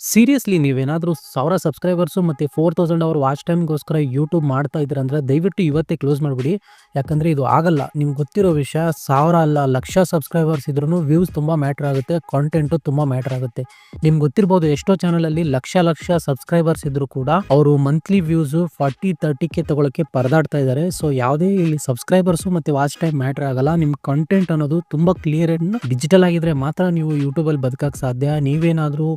Seriously ನೀವೇನಾದರೂ ಸಾವಿರ subscribers ಮತ್ತು ಫೋರ್ ತೌಸಂಡ್ ಅವರ್ ವಾಚ್ ಟೈಮ್‌ಗೋಸ್ಕರ ಯೂಟ್ಯೂಬ್ ಮಾಡ್ತಾ ಇದ್ದೀರ ಅಂದ್ರೆ ದಯವಿಟ್ಟು ಇವತ್ತೇ ಕ್ಲೋಸ್ ಮಾಡ್ಬಿಡಿ. ಯಾಕಂದರೆ ಇದು ಆಗಲ್ಲ. ನಿಮ್ಗೆ ಗೊತ್ತಿರೋ ವಿಷಯ ಸಾವಿರ ಅಲ್ಲ ಲಕ್ಷ ಸಬ್ಸ್ಕ್ರೈಬರ್ಸ್ ಇದ್ರೂ ವ್ಯೂಸ್ ತುಂಬ ಮ್ಯಾಟ್ರ್ ಆಗುತ್ತೆ. ಕಾಂಟೆಂಟು ತುಂಬ ಮ್ಯಾಟ್ರ್ ಆಗುತ್ತೆ. ನಿಮ್ಗೆ ಗೊತ್ತಿರ್ಬೋದು ಎಷ್ಟೋ ಚಾನಲಲ್ಲಿ ಲಕ್ಷ ಲಕ್ಷ ಸಬ್ಸ್ಕ್ರೈಬರ್ಸ್ ಇದ್ದರೂ ಕೂಡ ಅವರು ಮಂತ್ಲಿ ವ್ಯೂಸು 40, 30ಕೆ ತೊಗೊಳಕ್ಕೆ ಪರದಾಡ್ತಾ ಇದ್ದಾರೆ. ಸೊ ಯಾವುದೇ ಇಲ್ಲಿ ಸಬ್ಸ್ಕ್ರೈಬರ್ಸು ಮತ್ತು ವಾಚ್ ಟೈಮ್ ಮ್ಯಾಟ್ರ್ ಆಗಲ್ಲ. ನಿಮ್ಮ ಕಾಂಟೆಂಟ್ ಅನ್ನೋದು ತುಂಬ ಕ್ಲಿಯರ್ ಡಿಜಿಟಲ್ ಆಗಿದ್ರೆ ಮಾತ್ರ ನೀವು ಯೂಟ್ಯೂಬಲ್ಲಿ ಬದುಕಕ್ಕೆ ಸಾಧ್ಯ. ನೀವೇನಾದರೂ ನೀವೇನಾದ್ರೂ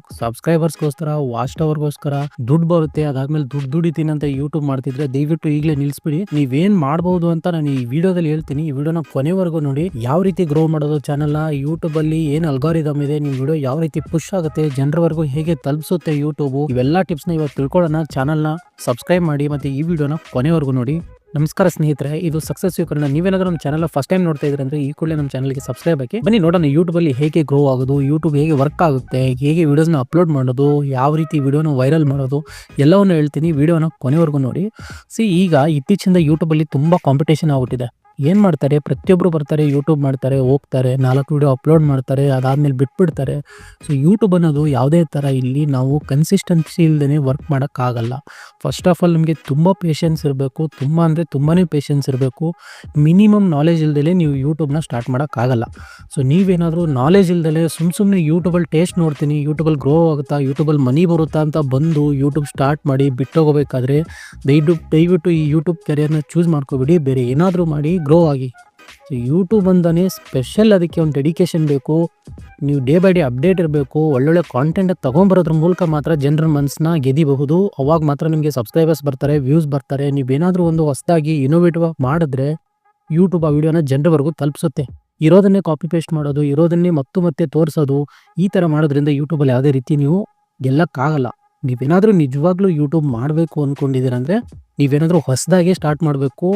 ಸಬ್ಸ್ಕ್ರೈಬರ್ಸ್‌ಗೋಸ್ಕರ ವಾಚ್ ಟವರ್‌ಗೋಸ್ಕರ ದುಡ್ಡು ಬರುತ್ತೆ, ಅದಾದ್ಮೇಲೆ ದುಡ್ಡು ದುಡಿತೀನಿ ಅಂತ ಯೂಟ್ಯೂಬ್ ಮಾಡ್ತಿದ್ರೆ ದಯವಿಟ್ಟು ಈಗಲೇ ನಿಲ್ಲಿಸ್ಬಿಡಿ. ನೀವೇನ್ ಮಾಡ್ಬೋದು ಅಂತ ನಾನು ಈ ವಿಡಿಯೋದಲ್ಲಿ ಹೇಳ್ತೀನಿ. ಈ ವಿಡಿಯೋನ ಕೊನೆವರೆಗೂ ನೋಡಿ. ಯಾವ ರೀತಿ ಗ್ರೋ ಮಾಡೋದು ಚಾನಲ್‌ನ ಯೂಟ್ಯೂಬಲ್ಲಿ ಏನು ಅಲ್ಗಾರಿದಮ್ ಇದೆ ನಿಮ್ಮ ವಿಡಿಯೋ ಯಾವ ರೀತಿ ಪುಷ್ ಆಗುತ್ತೆ, ಜನರವರೆಗೂ ಹೇಗೆ ತಲುಪಿಸುತ್ತೆ ಯೂಟ್ಯೂಬು ಇವೆಲ್ಲ ಟಿಪ್ಸ್‌ನ ಇವತ್ತು ತಿಳ್ಕೊಳ್ಳೋಣ. ಚಾನಲ್‌ನ ಸಬ್ಸ್ಕ್ರೈಬ್ ಮಾಡಿ ಮತ್ತೆ ಈ ವಿಡಿಯೋನ ಕೊನೆವರೆಗೂ ನೋಡಿ. ನಮಸ್ಕಾರ ಸ್ನೇಹಿತರೆ, ಇದು ಸಕ್ಸಸ್ ಕನ್ನಡ. ನೀವೇನಾದ್ರೂ ನಮ್ಮ ಚಾನಲ್ ಫಸ್ಟ್ ಟೈಮ್ ನೋಡ್ತಾ ಇದ್ರೆ ಅಂದ್ರೆ ಈ ಕೂಡಲೇ ನಮ್ಮ ಚಾನಲ್ಗೆ ಸಬ್ಸ್ಕ್ರೈಬ್ ಆಗಿ ಬನ್ನಿ ನೋಡೋಣ ಯೂಟ್ಯೂಬಲ್ಲಿ ಹೇಗೆ ಗ್ರೋ ಆಗೋದು ಯೂಟ್ಯೂಬ್ ಹೇಗೆ ವರ್ಕ್ ಆಗುತ್ತೆ, ಹೇಗೆ ವಿಡಿಯೋಸ್ನ ಅಪ್ಲೋಡ್ ಮಾಡೋದು, ಯಾವ ರೀತಿ ವಿಡಿಯೋನ ವೈರಲ್ ಮಾಡೋದು, ಎಲ್ಲವನ್ನು ಹೇಳ್ತೀನಿ ವೀಡಿಯೋನ ಕೊನೆವರೆಗೂ ನೋಡಿ. ಸಿ ಈಗ ಇತ್ತೀಚಿಂದ ಯೂಟ್ಯೂಬಲ್ಲಿ ತುಂಬ ಕಾಂಪಿಟೇಷನ್ ಆಗ್ಬಿಟ್ಟಿದೆ. ಏನು ಮಾಡ್ತಾರೆ? ಪ್ರತಿಯೊಬ್ಬರು ಬರ್ತಾರೆ ಯೂಟ್ಯೂಬ್ ಮಾಡ್ತಾರೆ, ಹೋಗ್ತಾರೆ, ನಾಲ್ಕು ವಿಡಿಯೋ ಅಪ್ಲೋಡ್ ಮಾಡ್ತಾರೆ, ಅದಾದಮೇಲೆ ಬಿಟ್ಬಿಡ್ತಾರೆ. ಸೊ ಯೂಟ್ಯೂಬ್ ಅನ್ನೋದು ಯಾವುದೇ ಥರ ಇಲ್ಲಿ ನಾವು ಕನ್ಸಿಸ್ಟೆನ್ಸಿ ಇಲ್ಲದೇ ವರ್ಕ್ ಮಾಡೋಕ್ಕಾಗಲ್ಲ. ಫಸ್ಟ್ ಆಫ್ ಆಲ್ ನಿಮಗೆ ತುಂಬ ಪೇಷನ್ಸ್ ಇರಬೇಕು. ತುಂಬ ಅಂದರೆ ತುಂಬಾ ಪೇಷನ್ಸ್ ಇರಬೇಕು. ಮಿನಿಮಮ್ ನಾಲೆಜ್ ಇಲ್ದಲೇ ನೀವು ಯೂಟ್ಯೂಬ್ನ ಸ್ಟಾರ್ಟ್ ಮಾಡೋಕ್ಕಾಗಲ್ಲ. ಸೊ ನೀವೇನಾದರೂ ನಾಲೆಜ್ ಇಲ್ದಲೇ ಸುಮ್ಮ ಸುಮ್ಮನೆ ಯೂಟ್ಯೂಬಲ್ಲಿ ಟೇಸ್ಟ್ ನೋಡ್ತೀನಿ ಯೂಟ್ಯೂಬಲ್ಲಿ ಗ್ರೋ ಆಗುತ್ತಾ ಯೂಟ್ಯೂಬಲ್ಲಿ ಮನಿ ಬರುತ್ತಾ ಅಂತ ಬಂದು ಯೂಟ್ಯೂಬ್ ಸ್ಟಾರ್ಟ್ ಮಾಡಿ ಬಿಟ್ಟೋಗಬೇಕಾದ್ರೆ ದಯವಿಟ್ಟು ದಯವಿಟ್ಟು ಈ ಯೂಟ್ಯೂಬ್ ಕೆರಿಯರ್ನ ಚೂಸ್ ಮಾಡ್ಕೋಬಿಡಿ. ಬೇರೆ ಏನಾದರೂ ಮಾಡಿ ಗ್ರೋ ಆಗಿ. ಸೊ ಯೂಟ್ಯೂಬ್ ಅಂತಾನೆ ಸ್ಪೆಷಲ್ ಅದಕ್ಕೆ ಒಂದು ಡೆಡಿಕೇಶನ್ ಬೇಕು. ನೀವು ಡೇ ಬೈ ಡೇ ಅಪ್ಡೇಟ್ ಇರಬೇಕು. ಒಳ್ಳೊಳ್ಳೆ ಕಾಂಟೆಂಟ್ ತೊಗೊಂಬರೋದ್ರ ಮೂಲಕ ಮಾತ್ರ ಜನರ ಮನಸ್ಸನ್ನ ಗೆದಿಬಹುದು. ಅವಾಗ ಮಾತ್ರ ನಿಮಗೆ ಸಬ್ಸ್ಕ್ರೈಬರ್ಸ್ ಬರ್ತಾರೆ ವ್ಯೂಸ್ ಬರ್ತಾರೆ. ನೀವೇನಾದರೂ ಒಂದು ಹೊಸದಾಗಿ ಇನೋವೇಟಿವ್ ಆಗಿ ಮಾಡಿದ್ರೆ ಯೂಟ್ಯೂಬ್ ಆ ವಿಡಿಯೋನ ಜನರವರೆಗೂ ತಲುಪಿಸುತ್ತೆ. ಇರೋದನ್ನೇ ಕಾಪಿ ಪೇಸ್ಟ್ ಮಾಡೋದು, ಇರೋದನ್ನೇ ಮತ್ತು ಮತ್ತೆ ತೋರಿಸೋದು, ಈ ಥರ ಮಾಡೋದ್ರಿಂದ ಯೂಟ್ಯೂಬಲ್ಲಿ ಯಾವುದೇ ರೀತಿ ನೀವು ಗೆಲ್ಲಕ್ಕಾಗಲ್ಲ. ನೀವೇನಾದರೂ ನಿಜವಾಗ್ಲೂ ಯೂಟ್ಯೂಬ್ ಮಾಡಬೇಕು ಅಂದ್ಕೊಂಡಿದ್ದೀರಂದರೆ ನೀವೇನಾದರೂ ಹೊಸದಾಗೆ ಸ್ಟಾರ್ಟ್ ಮಾಡಬೇಕು.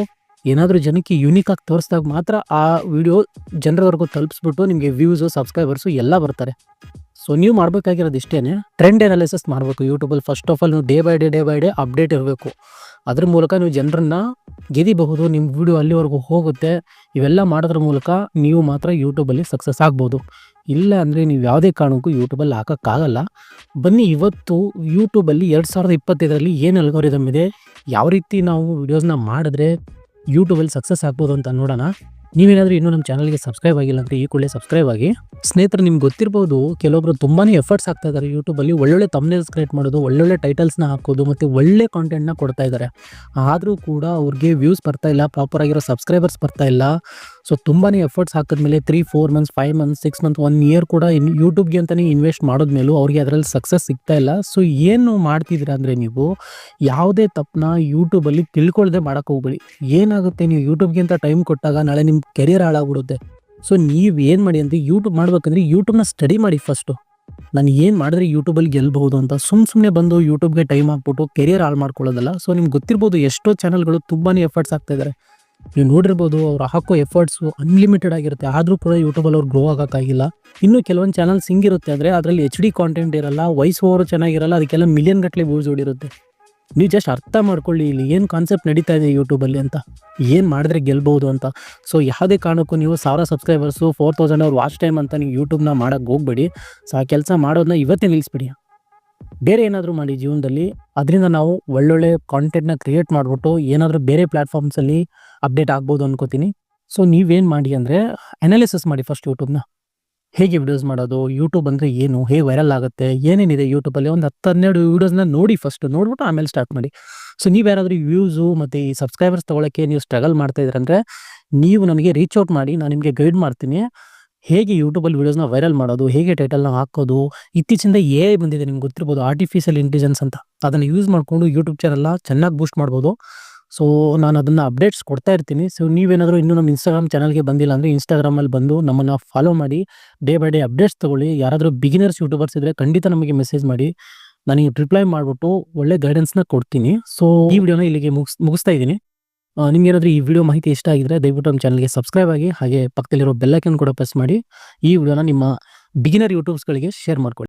ಏನಾದರೂ ಜನಕ್ಕೆ ಯೂನಿಕ್ ಆಗಿ ತೋರಿಸಿದಾಗ ಮಾತ್ರ ಆ ವಿಡಿಯೋ ಜನರವರೆಗೂ ತಲುಪಿಸ್ಬಿಟ್ಟು ನಿಮಗೆ ವ್ಯೂಸು ಸಬ್ಸ್ಕ್ರೈಬರ್ಸು ಎಲ್ಲ ಬರ್ತಾರೆ. ಸೊ ನೀವು ಮಾಡಬೇಕಾಗಿರೋದು ಇಷ್ಟೇ ಟ್ರೆಂಡ್ ಅನಾಲಿಸಿಸ್ ಮಾಡಬೇಕು. ಯೂಟ್ಯೂಬಲ್ಲಿ ಫಸ್ಟ್ ಆಫ್ ಆಲ್ ನೀವು day by day day by day update ಇರಬೇಕು. ಅದ್ರ ಮೂಲಕ ನೀವು ಜನರನ್ನ ಗೆದಿಬಹುದು ನಿಮ್ಮ ವಿಡಿಯೋ ಅಲ್ಲಿವರೆಗೂ ಹೋಗುತ್ತೆ. ಇವೆಲ್ಲ ಮಾಡೋದ್ರ ಮೂಲಕ ನೀವು ಮಾತ್ರ ಯೂಟ್ಯೂಬಲ್ಲಿ ಸಕ್ಸಸ್ ಆಗ್ಬೋದು. ಇಲ್ಲ ಅಂದರೆ ನೀವು ಯಾವುದೇ ಕಾರಣಕ್ಕೂ ಯೂಟ್ಯೂಬಲ್ಲಿ ಹಾಕೋಕ್ಕಾಗಲ್ಲ. ಬನ್ನಿ ಇವತ್ತು ಯೂಟ್ಯೂಬಲ್ಲಿ ಎರಡು ಸಾವಿರದ ಇಪ್ಪತ್ತೈದರಲ್ಲಿ ಏನು ಅಲ್ಗೋರಿದಮ್ ಇದೆ? ಯಾವ ರೀತಿ ನಾವು ವಿಡಿಯೋಸ್ನ ಮಾಡಿದ್ರೆ ಯೂಟ್ಯೂಬಲ್ಲಿ ಸಕ್ಸಸ್ ಆಗ್ಬೋದು ಅಂತ ನೋಡೋಣ. ನೀವೇನಾದರೂ ಇನ್ನೂ ನಮ್ಮ ಚಾನಲ್ಗೆ ಸಬ್ಸ್ಕ್ರೈಬ್ ಆಗಿಲ್ಲ ಅಂದರೆ ಈ ಕೂಡಲೇ ಸಬ್ಸ್ಕ್ರೈಬ್ ಆಗಿ. ಸ್ನೇಹಿತರು, ನಿಮ್ಗೆ ಗೊತ್ತಿರ್ಬೋದು, ಕೆಲವೊಬ್ರು ತುಂಬಾ ಎಫರ್ಟ್ಸ್ ಆಗ್ತಾ ಇದ್ದಾರೆ ಯೂಟ್ಯೂಬಲ್ಲಿ ಒಳ್ಳೊಳ್ಳೆ ತಮ್ನೇಲ್ಸ್ ಕ್ರಿಯೇಟ್ ಮಾಡೋದು, ಒಳ್ಳೊಳ್ಳೆ ಟೈಟಲ್ಸ್ನ ಹಾಕೋದು, ಮತ್ತು ಒಳ್ಳೆ ಕಾಂಟೆಂಟ್ನ ಕೊಡ್ತಾ ಇದ್ದಾರೆ ಆದರೂ ಕೂಡ ಅವ್ರಿಗೆ ವ್ಯೂಸ್ ಬರ್ತಾ ಇಲ್ಲ ಪ್ರಾಪರ್ ಆಗಿರೋ ಸಬ್ಸ್ಕ್ರೈಬರ್ಸ್ ಬರ್ತಾ ಇಲ್ಲ. ಸೊ ತುಂಬಾ ಎಫರ್ಟ್ಸ್ ಹಾಕಿದ್ಮೇಲೆ three four months five months six month one year ಕೂಡ ಇನ್ ಯೂಟ್ಯೂಬ್ಗೆ ಅಂತಲೇ ಇನ್ವೆಸ್ಟ್ ಮಾಡಿದ್ಮೇಲೂ ಅವ್ರಿಗೆ ಅದರಲ್ಲಿ ಸಕ್ಸಸ್ ಸಿಗ್ತಾ ಇಲ್ಲ. ಸೊ ಏನು ಮಾಡ್ತಿದ್ದೀರಾ ಅಂದರೆ ನೀವು ಯಾವುದೇ ತಪ್ಪನ್ನ ಯೂಟ್ಯೂಬಲ್ಲಿ ತಿಳ್ಕೊಳ್ಳದೆ ಮಾಡೋಕ್ಕೆ ಹೋಗ್ಬೇಡಿ. ಏನಾಗುತ್ತೆ ನೀವು ಯೂಟ್ಯೂಬ್ಗೆ ಅಂತ ಟೈಮ್ ಕೊಟ್ಟಾಗ ನಾಳೆ ನಿಮ್ಮ ಕೆರಿಯರ್ ಹಾಳಾಗ್ಬಿಡುತ್ತೆ. ಸೊ ನೀವು ಏನು ಮಾಡಿ ಅಂದರೆ ಯೂಟ್ಯೂಬ್ ಮಾಡ್ಬೇಕಂದ್ರೆ ಯೂಟ್ಯೂಬ್ನ ಸ್ಟಡಿ ಮಾಡಿ ಫಸ್ಟು ನಾನು ಏನು ಮಾಡಿದ್ರೆ ಯೂಟ್ಯೂಬಲ್ಲಿ ಗೆಲ್ಬಹುದು ಅಂತ. ಸುಮ್ಮ ಸುಮ್ಮನೆ ಬಂದು ಯೂಟ್ಯೂಬ್ಗೆ ಟೈಮ್ ಹಾಕ್ಬಿಟ್ಟು ಕೆರಿಯರ್ ಹಾಳು ಮಾಡ್ಕೊಳ್ಳೋದಲ್ಲ. ಸೊ ನಿಮ್ಗೆ ಗೊತ್ತಿರ್ಬೋದು ಎಷ್ಟೋ ಚಾನಲ್ಗಳು ತುಂಬಾ ಎಫರ್ಟ್ಸ್ ಆಗ್ತಾ ಇದ್ದಾರೆ ನೀವು ನೋಡಿರ್ಬೋದು ಅವ್ರು ಹಾಕೋ ಎಫರ್ಟ್ಸು ಅನ್ಲಿಮಿಟೆಡ್ ಆಗಿರುತ್ತೆ. ಆದರೂ ಕೂಡ ಯೂಟ್ಯೂಬಲ್ಲಿ ಅವ್ರು ಗ್ರೋ ಆಗೋಕ್ಕಾಗಿಲ್ಲ. ಇನ್ನು ಕೆಲವೊಂದು ಚಾನಲ್ಸ್ ಹಿಂಗಿರುತ್ತೆ ಅಂದರೆ ಅದರಲ್ಲಿ ಎಚ್ ಡಿ ಕಾಂಟೆಂಟ್ ಇರಲ್ಲ ವಾಯ್ಸ್ ಓವರು ಚೆನ್ನಾಗಿರಲ್ಲ, ಅದಕ್ಕೆಲ್ಲ ಮಿಲಿಯನ್ ಗಟ್ಟಲೆ ವ್ಯೂಸ್ ಓಡಿರುತ್ತೆ. ನೀವು ಜಸ್ಟ್ ಅರ್ಥ ಮಾಡ್ಕೊಳ್ಳಿ ಇಲ್ಲಿ ಏನು ಕಾನ್ಸೆಪ್ಟ್ ನಡೀತಾ ಇದೆ ಯೂಟ್ಯೂಬಲ್ಲಿ ಅಂತ. ಏನು ಮಾಡಿದ್ರೆ ಗೆಲ್ಬೋದು ಅಂತ. ಸೊ ಯಾವುದೇ ಕಾರಣಕ್ಕೂ ನೀವು ಸಾವಿರ subscribers four thousand hours watch time ಅಂತ ನೀವು ಯೂಟ್ಯೂಬ್ನ ಮಾಡೋಕ್ಕೆ ಹೋಗ್ಬೇಡಿ. ಸೊ ಆ ಕೆಲಸ ಮಾಡೋದನ್ನ ಇವತ್ತೇ ನಿಲ್ಲಿಸ್ಬಿಡಿ ಬೇರೆ ಏನಾದರೂ ಮಾಡಿ ಜೀವನದಲ್ಲಿ, ಅದರಿಂದ ನಾವು ಒಳ್ಳೊಳ್ಳೆ ಕಾಂಟೆಂಟ್ನ ಕ್ರಿಯೇಟ್ ಮಾಡಿಬಿಟ್ಟು ಏನಾದರೂ ಬೇರೆ ಪ್ಲ್ಯಾಟ್ಫಾರ್ಮ್ಸಲ್ಲಿ ಅಪ್ಡೇಟ್ ಆಗ್ಬೋದು ಅನ್ಕೋತೀನಿ. ಸೊ ನೀವೇನು ಮಾಡಿ ಅಂದರೆ ಅನಾಲಿಸಿಸ್ ಮಾಡಿ ಫಸ್ಟ್ ಯೂಟ್ಯೂಬ್ನ ಹೇಗೆ ವಿಡಿಯೋಸ್ ಮಾಡೋದು ಯೂಟ್ಯೂಬ್ ಅಂದರೆ ಏನು, ಹೇಗೆ ವೈರಲ್ ಆಗುತ್ತೆ, ಏನೇನಿದೆ ಯೂಟ್ಯೂಬಲ್ಲಿ ಒಂದು ಹತ್ತು ಹನ್ನೆರಡು ವೀಡಿಯೋಸ್ನ ನೋಡಿ ಫಸ್ಟ್ ನೋಡ್ಬಿಟ್ಟು ಆಮೇಲೆ ಸ್ಟಾರ್ಟ್ ಮಾಡಿ. ಸೊ ನೀವು ಯಾರಾದರೂ ವ್ಯೂಸು ಮತ್ತು ಈ ಸಬ್ಸ್ಕ್ರೈಬರ್ಸ್ ತೊಗೊಳಕ್ಕೆ ನೀವು ಸ್ಟ್ರಗಲ್ ಮಾಡ್ತಾ ಇದ್ದೀರಂದರೆ ನೀವು ನನಗೆ ರೀಚ್ ಔಟ್ ಮಾಡಿ, ನಾನು ನಿಮಗೆ ಗೈಡ್ ಮಾಡ್ತೀನಿ. ಹೇಗೆ ಯೂಟ್ಯೂಬಲ್ಲಿ ವೀಡಿಯೋಸ್ನ ವೈರಲ್ ಮಾಡೋದು, ಹೇಗೆ ಟೈಟಲ್ನ ಹಾಕೋದು, ಇತ್ತೀಚಿಂದ ಎ ಬಂದಿದೆ, ನಿಮ್ಗೆ ಗೊತ್ತಿರ್ಬೋದು ಆರ್ಟಿಫಿಷಿಯಲ್ ಇಂಟೆಲಿಜೆನ್ಸ್ ಅಂತ. ಅದನ್ನು ಯೂಸ್ ಮಾಡಿಕೊಂಡು ಯೂಟ್ಯೂಬ್ ಚಾನಲ್ನ ಚೆನ್ನಾಗಿ ಬೂಸ್ಟ್ ಮಾಡ್ಬೋದು. ಸೊ ನಾನು ಅದನ್ನು ಅಪ್ಡೇಟ್ಸ್ ಕೊಡ್ತಾ ಇರ್ತೀನಿ. ಸೊ ನೀವೇನಾದರೂ ಇನ್ನೂ ನಮ್ಮ ಇನ್ಸ್ಟಾಗ್ರಾಮ್ ಚಾನಲ್ಗೆ ಬಂದಿಲ್ಲ ಅಂದರೆ ಇನ್ಸ್ಟಾಗ್ರಾಮಲ್ಲಿ ಬಂದು ನಮ್ಮನ್ನು ಫಾಲೋ ಮಾಡಿ ಡೇ ಬೈ ಡೇ ಅಪ್ಡೇಟ್ಸ್ ತೊಗೊಳ್ಳಿ. ಯಾರಾದರೂ ಬಿಗಿನರ್ಸ್ ಯೂಟ್ಯೂಬರ್ಸ್ ಇದ್ದರೆ ಖಂಡಿತ ನಮಗೆ ಮೆಸೇಜ್ ಮಾಡಿ. ನನಗೆ ರಿಪ್ಲೈ ಮಾಡಿಬಿಟ್ಟು ಒಳ್ಳೆ ಗೈಡೆನ್ಸ್ನ ಕೊಡ್ತೀನಿ. ಸೊ ಈ ವಿಡಿಯೋನ ಇಲ್ಲಿಗೆ ಮುಗಿಸ್, ಮುಗಿಸ್ತಾ ಇದ್ದೀನಿ. ನಿಮ್ಗೇನಾದರೂ ಈ ವಿಡಿಯೋ ಮಾಹಿತಿ ಇಷ್ಟ ಆಗಿದ್ರೆ ದಯವಿಟ್ಟು ನಮ್ಮ ಚಾನಲ್ಗೆ ಸಬ್ಸ್ಕ್ರೈಬ್ ಆಗಿ, ಹಾಗೆ ಪಕ್ಕದಲ್ಲಿರೋ ಬೆಲ್ಲೈಕನ್ ಕೂಡ ಪ್ರೆಸ್ ಮಾಡಿ. ಈ ವಿಡಿಯೋನ ನಿಮ್ಮ ಬಿಗಿನರ್ ಯೂಟ್ಯೂಬ್ಸ್ಗಳಿಗೆ ಶೇರ್ ಮಾಡ್ಕೊಳ್ಳಿ